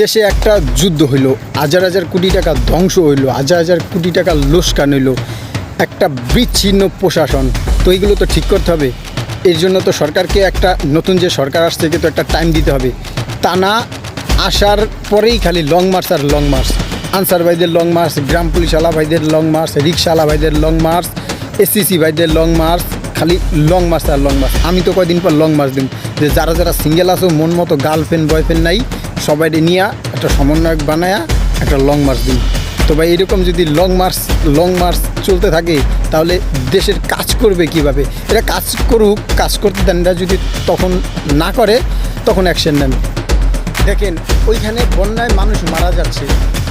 দেশে একটা যুদ্ধ হইল, হাজার হাজার কোটি টাকা ধ্বংস হইল, হাজার হাজার কোটি টাকা লোসকান হইল, একটা বিচ্ছিন্ন প্রশাসন। তো এইগুলো তো ঠিক করতে হবে। এর জন্য তো সরকারকে একটা, নতুন যে সরকার আসছে তো একটা টাইম দিতে হবে। তা না, আসার পরেই খালি লং মার্চ আর লং মার্চ আনসার ভাইদের লং মার্চ গ্রাম পুলিশওয়ালা ভাইদের লং মার্চ রিক্সাওয়ালা ভাইদের লং মার্চ এসসিসি ভাইদের লং মার্চ খালি লং মার্চ আর লং মার্চ আমি তো কয়দিন পর লং মার্চ দিন যে যারা যারা সিঙ্গেল আছো, মন মতো গার্লফ্রেন্ড বয়ফ্রেন্ড নাই সবাই নিয়ে, একটা সমন্বয়ক বানায়া, একটা লং মার্চ দিন। তো ভাই, এরকম যদি লং মার্চ লং মার্চ চলতে থাকে, তাহলে দেশের কাজ করবে কীভাবে? এরা কাজ করুক, কাজ করতে দেন, এরা যদি তখন না করে, তখন অ্যাকশন নেন। দেখেন, ওইখানে বন্যায় মানুষ মারা যাচ্ছে।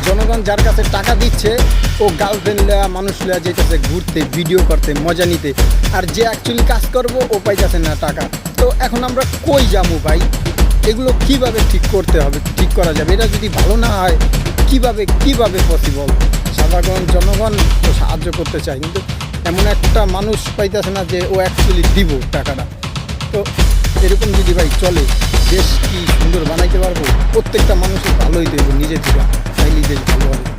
জনগণ যার কাছে টাকা দিচ্ছে, ও গার্লফ্রেন্ড লেয়া মানুষ লেয়া যেতেছে ঘুরতে ভিডিও করতে, মজা নিতে। আর যে অ্যাকচুয়ালি কাজ করব, ও পাইতেছে না টাকা। তো এখন আমরা কই যাব ভাই? এগুলো কীভাবে ঠিক করতে হবে, ঠিক করা যাবে? এটা যদি ভালো না হয়, কীভাবে কীভাবে পসিবল সাধারণ জনগণ তো সাহায্য করতে চায়, কিন্তু এমন একটা মানুষ পাইতেছে না যে ও অ্যাকচুয়ালি দিব টাকাটা। তো এরকম যদি ভাই চলে, দেশ কি সুন্দর বানাইতে পারব? প্রত্যেকটা মানুষের ভালোই দেবো নিজের জীবন তাইলেই দেশ ভালো হবে।